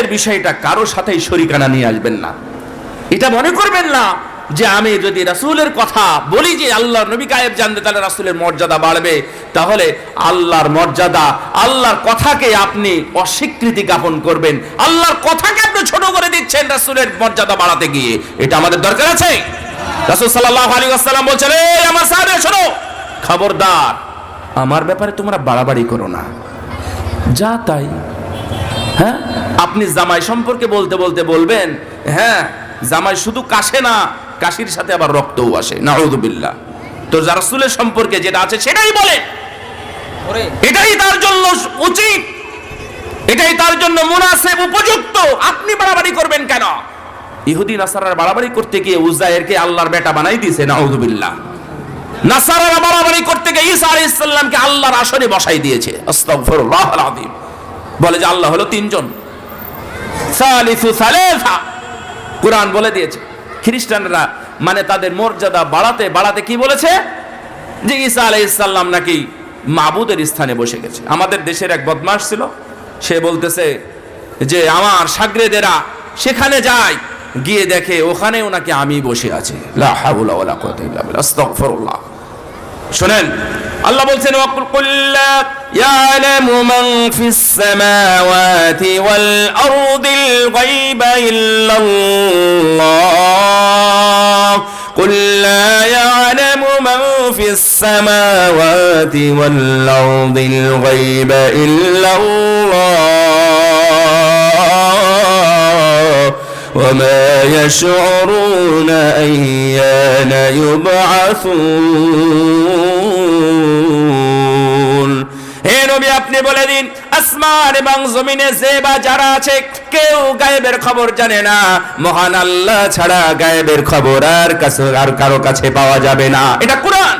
রাসূলের বিষয়টা কারও সাথেই শরিকানা নিয়ে আসবেন না। এটা মনে করবেন না যে আমি যদি রাসূলের কথা বলি যে আল্লাহর নবী গায়েব জানতে, তাহলে রাসূলের মর্যাদা বাড়বে। তাহলে আল্লাহর মর্যাদা, আল্লাহর কথাকে আপনি অস্বীকৃতি জ্ঞাপন করবেন। আল্লাহর কথাকে আপনি ছোট করে দিচ্ছেন রাসুলের মর্যাদা বাড়াতে গিয়ে। এটা আমাদের দরকার আছে? রাসূল সাল্লাল্লাহু আলাইহি ওয়াসাল্লাম বলছেন, এই আমার সাহাবে শোনো, খবরদার। আমার ব্যাপারে তোমরা বাড়াবাড়ি করো না। যা তাই হ্যাঁ? আপনি জামাই সম্পর্কে বলতে বলতে বলবেন হ্যাঁ জামাই শুধু কাশে না কাশির সাথে আবার রক্তও আসে নাউদুবিল্লাহ তো রাসূলের সম্পর্কে যেটা আছে সেটাই বলে। এটাই তার জন্য উচিত এটাই তার জন্য মুনাসেব উপযুক্ত। আপনি বাড়াবাড়ি করবেন কেন? ইহুদি নাসারার বাড়াবাড়ি করতে গিয়ে উজায়েরকে আল্লাহর বেটা বানাই দিয়েছে নাউদুবিল্লাহ নাসারারা বাড়াবাড়ি করতে গিয়ে ঈসা আলাইহিস সালামকে আল্লাহর আসনে বসাই দিয়েছে আস্তাগফিরুল্লাহ আযীম বলে যে আল্লাহ হলো তিনজন। কোরআন বলে দিয়েছে। খ্রিস্টানরা মানে তাদের মর্যাদা বাড়াতে বাড়াতে কি বলেছে? যে ঈসা আলাইহিসসালাম নাকি মাবুদের স্থানে বসে গেছে। আমাদের দেশের এক বদমাস ছিল। সে বলতেছে যে আমার সাগরেদেরা সেখানে যায়, গিয়ে দেখে ওখানেও নাকি আমি বসে আছি। শোনেন, আল্লাহ বলছেন يعلم من في السماوات والأرض الغيب إلا الله. قل لا يعلم من في السماوات والأرض الغيب إلا الله. وما يشعرون أيان يبعثون. হে নবী, আপনি বলে দিন, আসমান এবং জমিনে যে বা যারা আছে, কেউ গায়েবের খবর জানে না। মহান আল্লাহ ছাড়া গায়েবের খবর আর কাছে, আর কারও কাছে পাওয়া যাবে না। এটা কোরআন।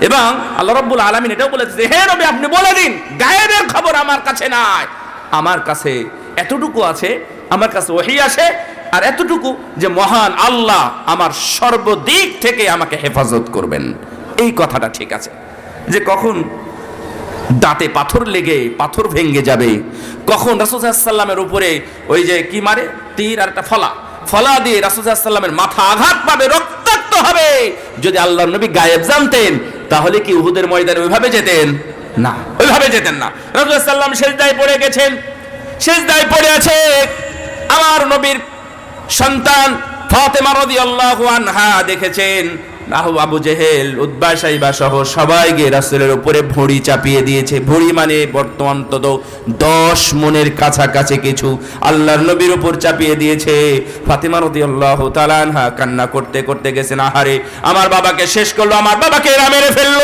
এবং আল্লাহ রাব্বুল আলামিন এটাও বলেছে হে নবী, আপনি বলে দিন, গায়েবের খবর আমার কাছে নাই। আমার কাছে এতটুকু আছে, আমার কাছে ওহি আর এতটুকু যে মহান আল্লাহ আমার সর্বদিক থেকে আমাকে হেফাজত করবেন। এই কথাটা ঠিক আছে। যে কখন দাঁতে পাথর লেগে পাথর ভেঙে যাবে। কখন রাসুসাল্লামের উপরে ওই যে কি মারে? তীর আর একটা ফলা। ফলা দিয়ে রাসুসাল্লামের মাথা আঘাত পাবে, রক্তাক্ত হবে। যদি আল্লাহ নবী গায়েব জানতেন, তাহলে কি উহুদের ময়দানে ওইভাবে যেতেন? না, ওইভাবে যেতেন না। রাসুসাল্লাম শেষদায় পড়ে গেছেন। শেষদায় পড়ে আছে আমার নবীর সন্তান ফাতেমা রাদিয়াল্লাহু আনহা দেখেছেন। আহু আবু জেহেল উদ্বা সাইবা সহ সবাই গিয়ে রাসুলের উপরে ভড়ি চাপিয়ে দিয়েছে। ভড়ি মানে বর্তমান তত দশ মনের কাছাকাছি কিছু। আল্লাহর নবীর উপর চাপিয়ে দিয়েছে। ফাতেমা রাদিয়াল্লাহু আল্লাহ আনহা কান্না করতে করতে গেছেন, আহারে, আমার বাবাকে শেষ করল, আমার বাবাকে এরা মেরে ফেলল।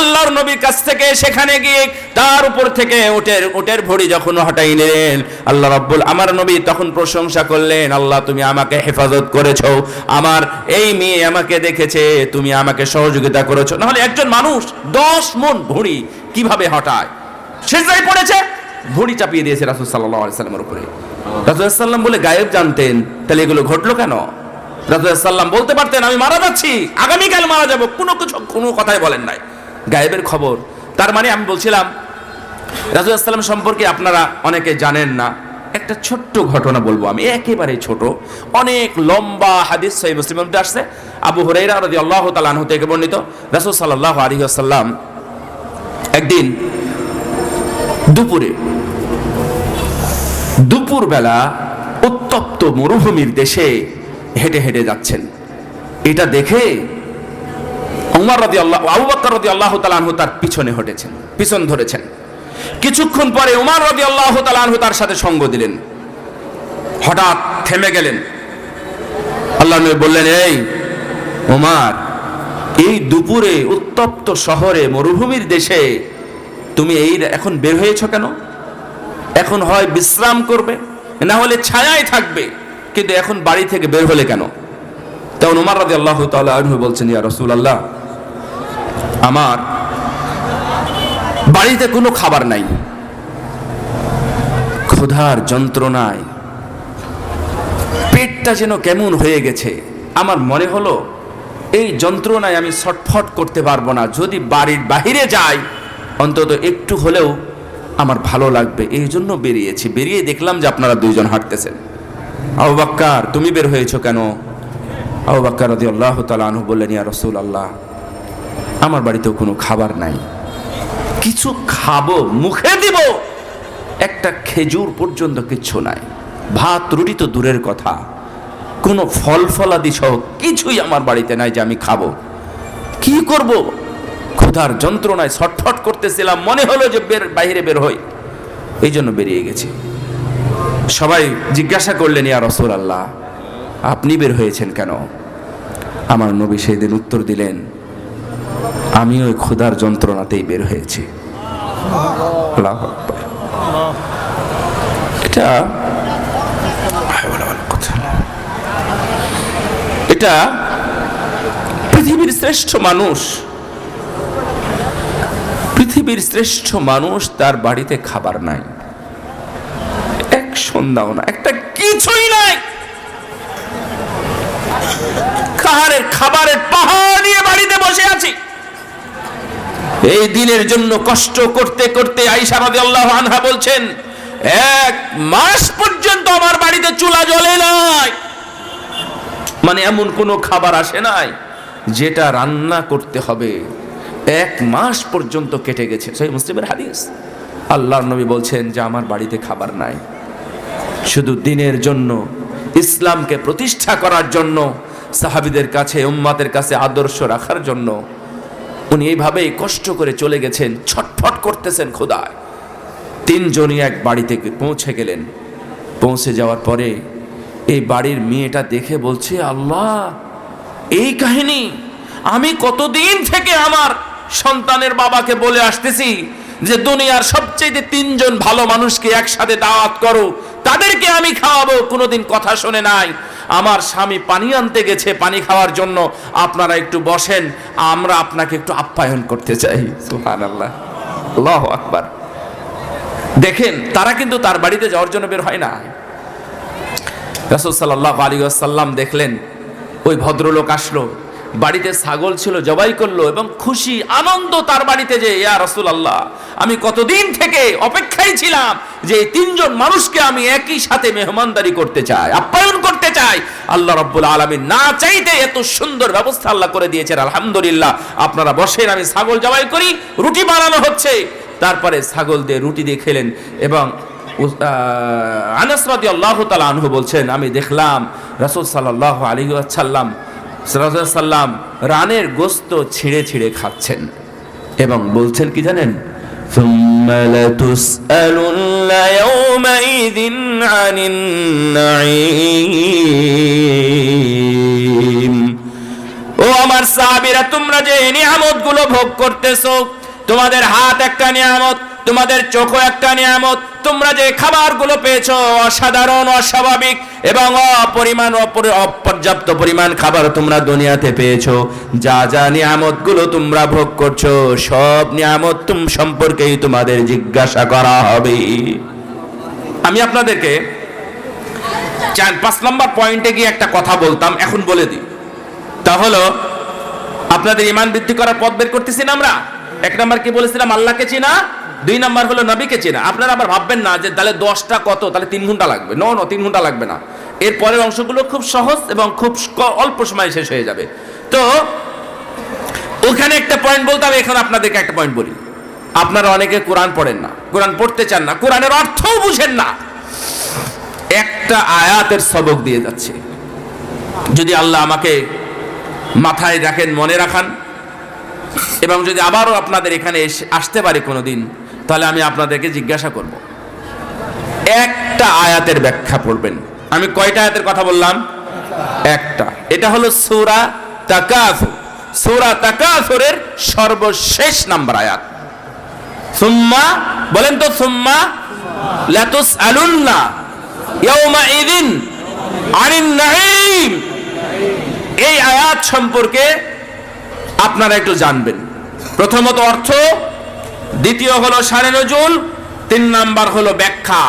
আল্লাহর নবীর কাছ থেকে সেখানে গিয়ে তার উপর থেকে উটের উটের ভড়ি যখন হটাই নিলেন, আল্লাহ রাব্বুল, আমার নবী তখন প্রশংসা করলেন, আল্লাহ তুমি আমাকে হেফাজত করেছ, আমার এই মেয়ে আমাকে দেখেছে, তুমি আমাকে সহযোগিতা করেছ। নাহলে একজন মানুষ দশ মন ভড়ি কীভাবে হটায়? শেষদায় পড়েছে, ভড়ি চাপিয়ে দিয়েছে রাসুল সাল্লাহ সাল্লামের উপরে। রাসুল সাল্লাম বলে, গায়েব জানতেন, তাহলে এগুলো ঘটলো কেন? রাসুল সাল্লাম বলতে পারতেন, আমি মারা যাচ্ছি, আগামীকাল মারা যাব, কোনো কিছু, কোনো কথাই বলেন নাই। গায়েবের খবর। তার মানে আমি বলছিলাম রাজু আসসালাম সম্পর্কে আপনারা অনেকে জানেন না। একটা ছোট্ট ঘটনা বলব আমি, একেবারে ছোট। অনেক লম্বা হাদিস সহি মুসলিমের মধ্যে আসছে। আবু হুরাইরা রাদি আল্লাহ তালাহ থেকে বর্ণিত। রাসুল সাল্লাহ আলী আসাল্লাম একদিন দুপুরে, দুপুরবেলা উত্তপ্ত মরুভূমির দেশে হেঁটে হেঁটে যাচ্ছেন। এটা দেখে উমর রদি আল্লাহ আবু বকর রদি আল্লাহ তালানহু তার পিছনে হটেছেন, পিছন ধরেছেন। কিছুক্ষণ পরে উমার রদি আল্লাহ তালানহু তার সাথে সঙ্গ দিলেন। হঠাৎ থেমে গেলেন। আল্লাহ বললেন, এই উমার, এই দুপুরে উত্তপ্ত শহরে, মরুভূমির দেশে তুমি এই এখন বের হয়েছ কেন? এখন হয় বিশ্রাম করবে, না হলে ছায়ায় থাকবে, কিন্তু এখন বাড়ি থেকে বের হলে কেন? তখন উমার রাজি আল্লাহ তালু বলছেন, ইয়া রসুল আল্লাহ আমার বাড়িতে কোনো খাবার নাই। ক্ষুধার যন্ত্রণায় পেটটা যেন কেমন হয়ে গেছে। আমার মনে হলো, এই যন্ত্রণায় আমি ছটফট করতে পারব না। যদি বাড়ির বাহিরে যাই, অন্তত একটু হলেও আমার ভালো লাগবে। এই জন্য বেরিয়েছি। বেরিয়ে দেখলাম যে আপনারা দুইজন হাঁটতেছেন। আবু বাক্কার, তুমি বের হয়েছো কেন? আবু বাক্কার রদি আল্লাহ তালু বললেন, ইয়া রসুল আল্লাহ আমার বাড়িতেও কোনো খাবার নাই। কিছু খাব, মুখে দিব। একটা খেজুর পর্যন্ত কিচ্ছু নাই। ভাত রুটি তো দূরের কথা। কোনো ফল ফলাদি সহ কিছুই আমার বাড়িতে নাই যে আমি খাব। কি করব? ক্ষুধার যন্ত্রণায় ছটফট করতেছিলাম, মনে হলো যে বের, বাইরে বের হই। এই জন্য বেরিয়ে গেছি। সবাই জিজ্ঞাসা করলেন, ইয়া রসুল আল্লাহ আপনি বের হয়েছেন কেন? আমার নবী সেই দিন উত্তর দিলেন আমি ওই ক্ষুধার যন্ত্রণাতেই বের হয়েছি। এটা এটা পৃথিবীর শ্রেষ্ঠ মানুষ। পৃথিবীর শ্রেষ্ঠ মানুষ তার বাড়িতে খাবার নাই। এক সন্ধ্যাও না, একটা কিছুই নাই। খাহারের খাবারের পাহাড় নিয়ে বাড়িতে বসে আছি। এই দিনের জন্য কষ্ট করতে করতে আইসা রাদিয়াল্লাহু আনহা বলছেন, এক মাস পর্যন্ত আমার বাড়িতে চুলা জ্বলে নাই। মানে এমন কোনো খাবার আসে নাই যেটা রান্না করতে হবে। এক মাস পর্যন্ত কেটে গেছে। সেই মুসলিমের হাদিস। আল্লাহর নবী বলছেন যে আমার বাড়িতে খাবার নাই। শুধু দিনের জন্য ইসলামকে প্রতিষ্ঠা করার জন্য, সাহাবিদের কাছে উম্মাতের কাছে আদর্শ রাখার জন্য। উনি এইভাবেই কষ্ট করে চলে গেছেন, ছটফট করতেছেন খোদায়। তিনজনই এক বাড়িতে পৌঁছে গেলেন। পৌঁছে যাওয়ার পরে এই বাড়ির মেয়েটা দেখে বলছে, আল্লাহ, এই কাহিনী আমি কতদিন থেকে আমার সন্তানের বাবাকে বলে আসতেছি যে, দুনিয়ার সবচেয়ে তিনজন ভালো মানুষকে একসাথে দাওয়াত করো তাদেরকে আমি খাওয়াবো, কোনোদিন কথা শোনে নাই। আমার স্বামী পানি আনতে গেছে, পানি খাওয়ার জন্য। আপনারা একটু বসেন, আমরা আপনাকে একটু আপ্যায়ন করতে চাই। আল্লাহ আল্লাহ আকবার। দেখেন, তারা কিন্তু তার বাড়িতে যাওয়ার জন্য বের হয় না রাসুল সাল্লাহ আলী আসাল্লাম দেখলেন, ওই ভদ্রলোক আসলো। বাড়িতে ছাগল ছিল, জবাই করল এবং খুশি, আনন্দ তার বাড়িতে যে, ইয়া রসুল আল্লাহ আমি কতদিন থেকে অপেক্ষায় ছিলাম যে তিনজন মানুষকে আমি একই সাথে মেহমানদারি করতে চাই, আপ্যায়ন করতে চাই। আল্লাহ রব্বুল আলমী না চাইতে এত সুন্দর ব্যবস্থা আল্লাহ করে দিয়েছেন, আলহামদুলিল্লাহ। আপনারা বসেন, আমি ছাগল জবাই করি, রুটি বানানো হচ্ছে। তারপরে ছাগল দিয়ে রুটি দিয়ে খেলেন এবং আনসরাদি আল্লাহ তালা আনহু বলছেন, আমি দেখলাম রসুল সাল্লাহ আলী সাল্লাম সাল্লাম রানের গোস্ত ছিঁড়ে ছিঁড়ে খাচ্ছেন। এবং বলছেন কি জানেন? ও আমার সাবিরা তোমরা যে নিয়ামত ভোগ করতেছ, তোমাদের হাত একটা নিয়ামত তোমাদের চোখও একটা নিয়ামত। তোমরা যে খাবারগুলো পেয়েছ, অসাধারণ, অস্বাভাবিক এবং অপরিমাণ অপর্যাপ্ত পরিমাণ খাবার তোমরা দুনিয়াতে পেয়েছ। যা যা নিয়ামতগুলো তোমরা ভোগ করছ, সব নিয়ামত তুম, সম্পর্কেই তোমাদের জিজ্ঞাসা করা হবে। আমি আপনাদেরকে চার, পাঁচ নম্বর পয়েন্টে গিয়ে একটা কথা বলতাম, এখন বলে দিই। তা হলো, আপনাদের ইমান বৃদ্ধি করার পথ বের করতেছি না আমরা? এক নম্বর কি বলেছিলাম? আল্লাহকে চিনা? দুই নাম্বার হলো নবীকে চেনা। আপনারা আবার ভাববেন না যে তাহলে দশটা কত? তাহলে তিন ঘণ্টা লাগবে। ন ন তিন ঘণ্টা লাগবে না। এর পরের অংশগুলো খুব সহজ এবং খুব অল্প সময় শেষ হয়ে যাবে। তো, ওখানে একটা পয়েন্ট বলতে হবে, এখন আপনাদেরকে একটা পয়েন্ট বলি। আপনারা অনেকে কোরআন পড়েন না। কোরআন পড়তে চান না। কোরআনের অর্থও বুঝেন না। একটা আয়াতের সবক দিয়ে যাচ্ছে। যদি আল্লাহ আমাকে মাথায় রাখেন মনে রাখান, এবং যদি আবারও আপনাদের এখানে আসতে পারি কোনোদিন তাহলে আমি আপনাদেরকে জিজ্ঞাসা করব। একটা আয়াতের ব্যাখ্যা পড়বেন। আমি কয়টা আয়াতের কথা বললাম? একটা। এটা হলো সূরা তাকাসুর। সূরা তাকাসুরের সর্বশেষ নাম্বার আয়াত। সুম্মা, বলেন তো সুম্মা লাতুস আলুন্না ইয়াউমা ইদিন আনিন নাঈম। এই আয়াত সম্পর্কে আপনারা একটু জানবেন। প্রথমত অর্থ দ্বিতীয় হলো সারে নজুল, তিন নাম্বার হলো ব্যাখ্যা।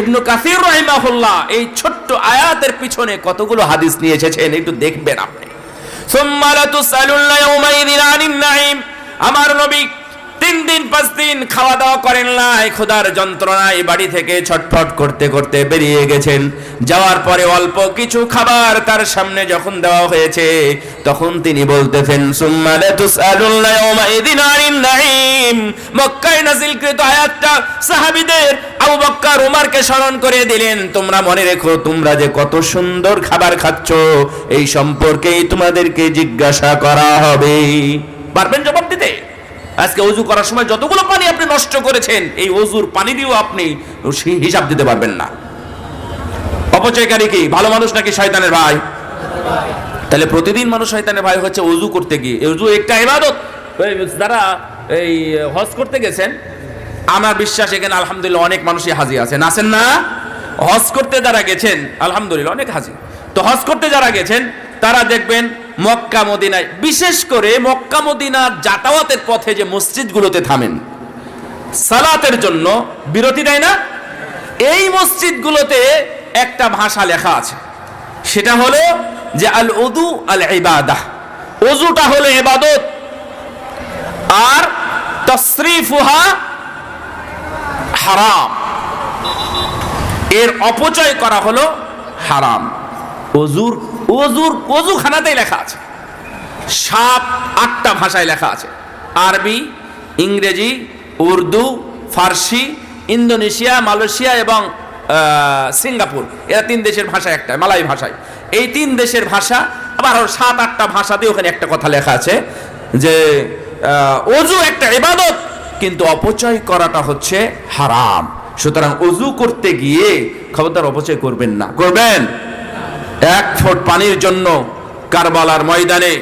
ইবনু কাসির রহিমাহুল্লাহ এই ছোট্ট আয়াতের পিছনে কতগুলো হাদিস নিয়ে এসেছেন একটু দেখবেন আপনি। সুম্মা সালুল্লাহ ইয়াউমাইযিন আনিন নাঈম, আমার নবী তিন দিন পাঁচ দিন খাওয়া দাওয়া করেন নাই, ক্ষুধার যন্ত্রণায় বাড়ি থেকে ছটফট করতে করতে বেরিয়ে গেছেন। যাওয়ার পরে অল্প কিছু খাবার তার সামনে যখন দেওয়া হয়েছে, তখন তিনি বলতেছেন, সুম্মা লাতুসআলুল্লাহ ইয়াউমাইদিন আনিন নাঈম। মক্কায় নাযিলকৃত আয়াতটা সাহাবীদের আবু বক্কর উমারকে স্মরণ করে দিলেন, তোমরা মনে রেখো, তোমরা যে কত সুন্দর খাবার খাচ্ছ, এই সম্পর্কেই তোমাদেরকে জিজ্ঞাসা করা হবে। পারবেন জবাব দিতে? আজকে অজু করার সময় যতগুলো পানি আপনি নষ্ট করেছেন, এই অজুর পানি দিয়েও আপনি হিসাব দিতে পারবেন না। অপচয়কারী কি? ভালো মানুষ নাকি শয়তানের ভাই? তাহলে প্রতিদিন মানুষ শয়তানের ভাই হচ্ছে অজু করতে গিয়ে। অজু একটা ইবাদত। যারা এই হজ করতে গেছেন, আমার বিশ্বাস এখানে আলহামদুলিল্লাহ অনেক মানুষই হাজি আছেন। আছেন না? হজ করতে যারা গেছেন, আলহামদুলিল্লাহ অনেক হাজি। তো হজ করতে যারা গেছেন, তারা দেখবেন মক্কা মদিনায়। বিশেষ করে মক্কা মদিনার যাতায়াতের পথে যে মসজিদগুলোতে থামেন। সালাতের জন্য বিরতি দেয় না? এই মসজিদগুলোতে একটা ভাষা লেখা আছে। সেটা হলো যে আল উদু আল ইবাদাহ অজুটা হলো ইবাদত। আর তসরিফুহা হারাম। এর অপচয় করা হলো হারাম। অজুর অজুর অজুখানাতেই লেখা আছে। সাত, আটটা ভাষায় লেখা আছে। আরবি, ইংরেজি, উর্দু, ফার্সি, ইন্দোনেশিয়া, মালয়েশিয়া এবং সিঙ্গাপুর। এরা তিন দেশের ভাষা একটা, মালাই ভাষায়। এই তিন দেশের ভাষা, আবার সাত, আটটা ভাষাতে ওখানে একটা কথা লেখা আছে যে অজু একটা এবাদত কিন্তু অপচয় করাটা হচ্ছে হারাম। সুতরাং অজু করতে গিয়ে খবরদার অপচয় করবেন না। করবেন? এক ফোঁট পানির জন্য কারবালার ময়দানে।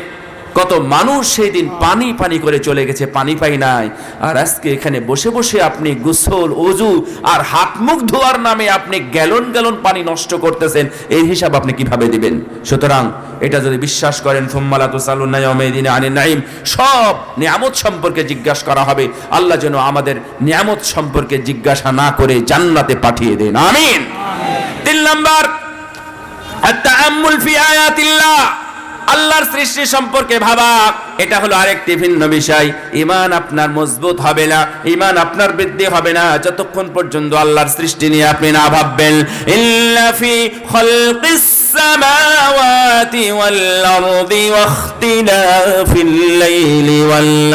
কত মানুষ সেই দিন পানি পানি করে চলে গেছে, পানি পাই নাই। আর আজকে এখানে বসে বসে আপনি গোসল, অজু আর হাত মুখ ধোয়ার নামে আপনি গ্যালন গ্যালন পানি নষ্ট করতেছেন এই হিসাব আপনি কীভাবে দিবেন? সুতরাং এটা যদি বিশ্বাস করেন ফুম্মালা তুসালুন্নাইদিনে আনি নাইম সব নিয়ামত সম্পর্কে জিজ্ঞাসা করা হবে। আল্লাহ যেন আমাদের নিয়ামত সম্পর্কে জিজ্ঞাসা না করে জান্নাতে পাঠিয়ে দেন। আমিন। তিন নাম্বার আল্লাহর সৃষ্টি সম্পর্কে ভাবা, এটা হলো আরেকটি ভিন্ন বিষয়। ইমান আপনার মজবুত হবে না ইমান আপনার বৃদ্ধি হবে না। যতক্ষণ পর্যন্ত আল্লাহর সৃষ্টি নিয়ে আপনি না ভাববেন। ইল্লা ফি খালকিস সামাওয়াতি ওয়াল আরদি ওয়াখতিলাফিল লাইলি ওয়াল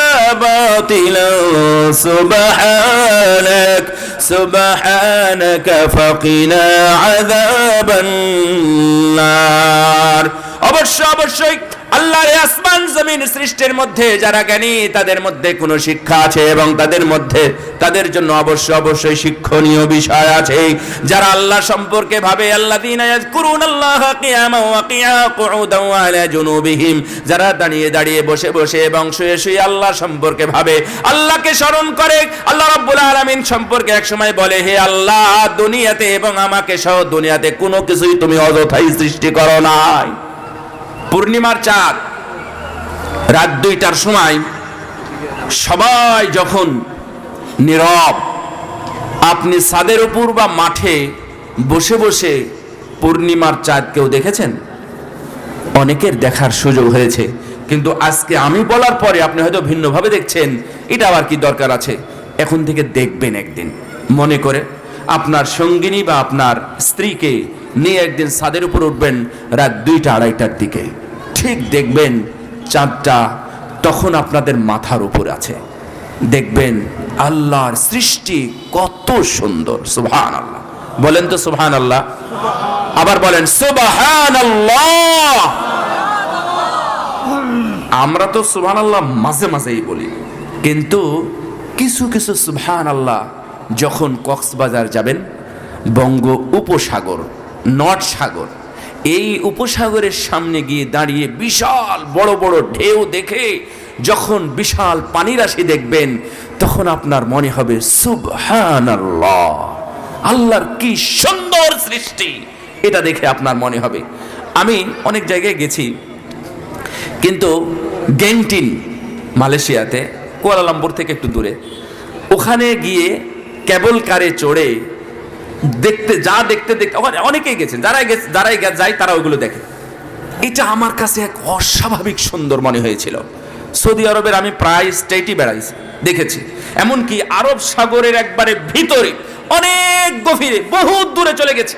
باطلا سبحانك سبحانك فقنا عذاب النار. অবশ্য, অবশ্যই আল্লাহর আসমান জমিন সৃষ্টির মধ্যে যারা জ্ঞানী, তাদের মধ্যে কোনো শিক্ষা আছে এবং তাদের মধ্যে তাদের জন্য অবশ্য, অবশ্যই শিক্ষণীয় বিষয় আছে। যারা আল্লাহ সম্পর্কে ভাবে আল্লাহ জুনুবিহিম, যারা দাঁড়িয়ে দাঁড়িয়ে, বসে বসে এবং শুয়ে শুয়ে আল্লাহ সম্পর্কে ভাবে, আল্লাহকে স্মরণ করে, আল্লাহ রাব্বুল আলামিন সম্পর্কে এক সময় বলে, হে আল্লাহ, দুনিয়াতে এবং আমাকে সহ দুনিয়াতে কোনো কিছুই তুমি অযথাই সৃষ্টি করো নাই। পূর্ণিমার চাঁদ, রাত দুইটার সময় সবাই যখন নীরব, আপনি ছাদের উপর বা মাঠে বসে বসে পূর্ণিমার চাঁদ কেউ দেখেছেন? অনেকের দেখার সুযোগ হয়েছে, কিন্তু আজকে আমি বলার পরে আপনি হয়তো ভিন্নভাবে দেখছেন, এটা আবার কি দরকার আছে? এখন থেকে দেখবেন একদিন। মনে করে, আপনার সঙ্গিনী বা আপনার স্ত্রীকে নিয়ে একদিন ছাদের উপর উঠবেন রাত দুইটা, আড়াইটার দিকে। ঠিক দেখবেন চাঁদটা তখন আপনাদের মাথার উপর আছে। দেখবেন আল্লাহর সৃষ্টি কত সুন্দর সুবহান আল্লাহ বলেন তো সুবহান আল্লাহ আবার বলেন সুবহান আল্লাহ আমরা তো সুবহান আল্লাহ মাঝে মাঝেই বলি। কিন্তু কিছু কিছু সুবহান আল্লাহ যখন কক্সবাজার যাবেন বঙ্গ উপসাগর নর্থ সাগর। এই উপসাগরের সামনে গিয়ে দাঁড়িয়ে বিশাল বড় বড় ঢেউ দেখে যখন বিশাল পানি রাশি দেখবেন, তখন আপনার মনে হবে আল্লাহর কি সুন্দর সৃষ্টি। এটা দেখে আপনার মনে হবে। আমি অনেক জায়গায় গেছি, কিন্তু গেন্টিন মালয়েশিয়াতে, কুয়ালালামপুর থেকে একটু দূরে, ওখানে গিয়ে কেবল কারে চড়ে দেখতে, যা দেখতে দেখতে অনেকেই গেছেন, যারাই গেছে, যারাই যায় তারা ওইগুলো দেখে। এটা আমার কাছে এক অস্বাভাবিক সুন্দর মনে হয়েছিল। সৌদি আরবের আমি প্রায় স্টেটই বেড়াইছি, দেখেছি। এমনকি আরব সাগরের একবারে ভিতরে, অনেক গভীরে, বহুত দূরে চলে গেছে।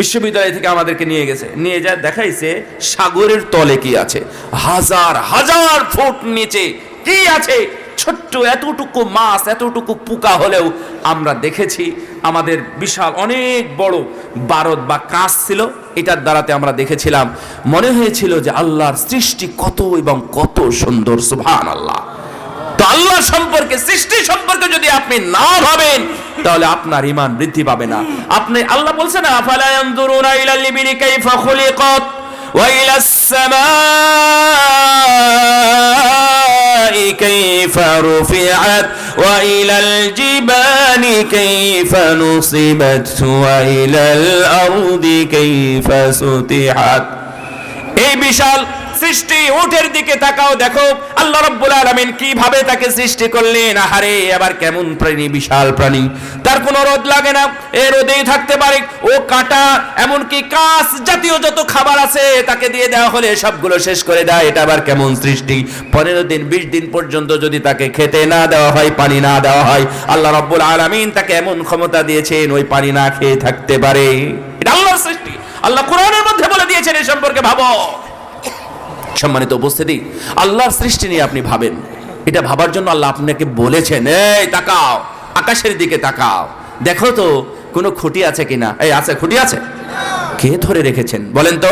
বিশ্ববিদ্যালয় থেকে আমাদেরকে নিয়ে গেছে, নিয়ে যায়, দেখাইছে সাগরের তলে কি আছে, হাজার হাজার ফুট নিচে কি আছে ছোট্ট এতটুকু মাছ, এতটুকু পোকা হলেও আমরা দেখেছি আমাদের বিশাল অনেক বড় বারদ বা কাঁচ ছিল। এটার দ্বারাতে আমরা দেখেছিলাম, মনে হয়েছিল যে আল্লাহর সৃষ্টি কত এবং কত সুন্দর সুভান আল্লাহ তো আল্লাহ সম্পর্কে, সৃষ্টি সম্পর্কে যদি আপনি না ভাবেন, তাহলে আপনার ইমান বৃদ্ধি পাবে না। আপনি, আল্লাহ বলছেন না ওয়া ইলাস সামাই কাইফা রুফিআত ওয়া ইলাল জিবালি কাইফা নুসিবাত ওয়া ইলাল আরদি কাইফা সুতিহাত এই বিশাল সৃষ্টি, উটের দিকে তাকাও, দেখো আল্লাহ রাব্বুল আলামিন কীভাবে তাকে সৃষ্টি করলেন। আহারে আবার কেমন প্রাণী, বিশাল প্রাণী। তার কোনো রোদ লাগে না, এ রোদেই থাকতে পারে। ও কাটা, এমনকি কাঁচ জাতীয় যত খাবার আছে, তাকে দিয়ে দেওয়া হলে সবগুলো শেষ করে দেয়। এটা আবার কেমন সৃষ্টি? পনেরো দিন, বিশ দিন পর্যন্ত যদি তাকে খেতে না দেওয়া হয়, পানি না দেওয়া হয়, আল্লাহ রাব্বুল আলামিন তাকে এমন ক্ষমতা দিয়েছেন, ওই পানি না খেয়ে থাকতে পারে। এটা আল্লাহর সৃষ্টি। আল্লাহ কোরআনের মধ্যে বলে দিয়েছেন এই সম্পর্কে ভাবো। সম্মানিত উপস্থিতি, আল্লাহর সৃষ্টি নিয়ে আপনি ভাবেন। এটা ভাবার জন্য আল্লাহ আপনাকে বলেছেন, এই, তাকাও, আকাশের দিকে তাকাও। দেখো তো, কোনো খুঁটি আছে কিনা? এই, আছে, খুঁটি আছে। কে ধরে রেখেছেন? বলেন তো,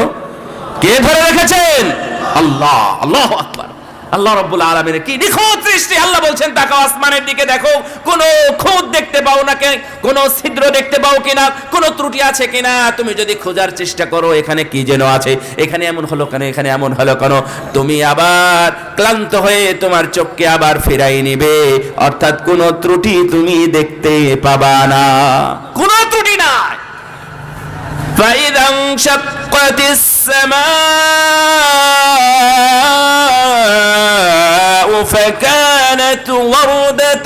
কে ধরে রেখেছেন? আল্লাহ আল্লাহ আকবার। আল্লাহ রব্বুল আলমের কি নিখুঁত সৃষ্টি? আল্লাহ বলছেন, তাকাও আসমানের দিকে দেখো, কোনো খুঁত দেখতে পাও না কে? কোনো ছিদ্র দেখতে পাও কিনা? কোনো ত্রুটি আছে কিনা? তুমি যদি খোঁজার চেষ্টা করো, এখানে কি যেন আছে? এখানে এমন হলো কেন? এখানে এমন হলো কেন? তুমি আবার ক্লান্ত হয়ে তোমার চোখকে আবার ফেরাই নিবে। অর্থাৎ কোনো ত্রুটি তুমি দেখতে পাবা না। কোনো ত্রুটি নাই فإذا انشقت السماء فكانت وردة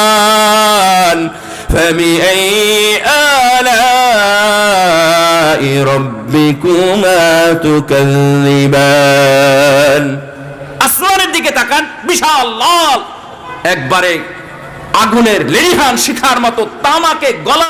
كالدهان فبأي آلاء ربكما تكذبان؟ أسوار الدكتة كان بشاء الله. أكبر আগুনের লেলিহান শিখার মতো তামাকে গলা